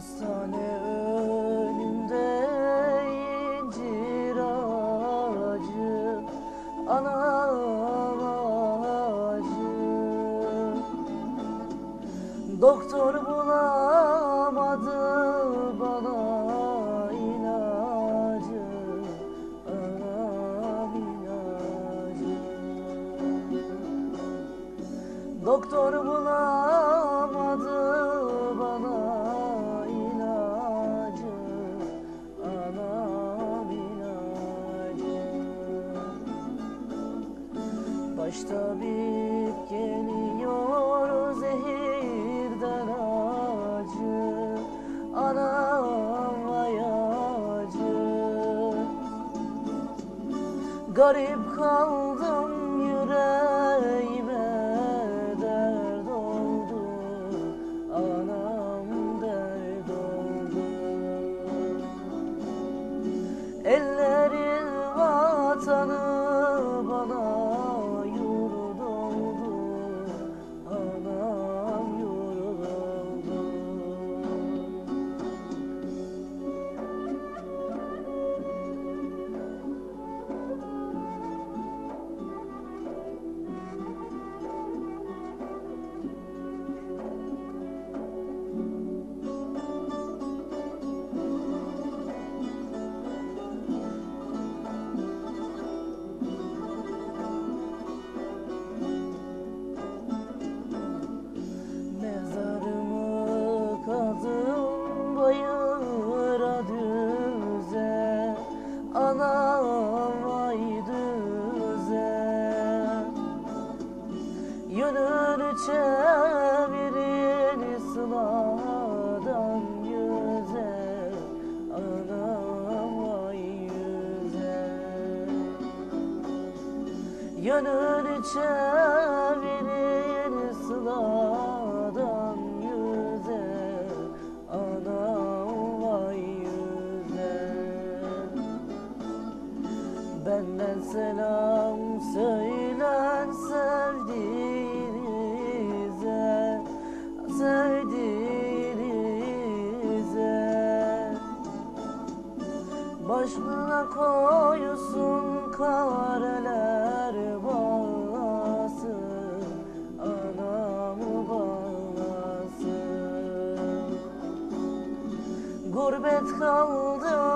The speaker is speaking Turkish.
Hastane önünde incir ağacı Anam ağacı. Doktor bulamadı bana. Baş tabip geliyor zehirden acı Anam acı Garip kaldım yüreğime dert oldu Anam dert oldu. Ellerin vatanı Anam düze Yönünü çevirin sıladan yüze. Anam vay yüze. Yönünü çevirin Benden selam söylen sevdiğinize Sevdiğinize Başına koysun kareler bağlasın Anamı bağlasın. Gurbet kaldım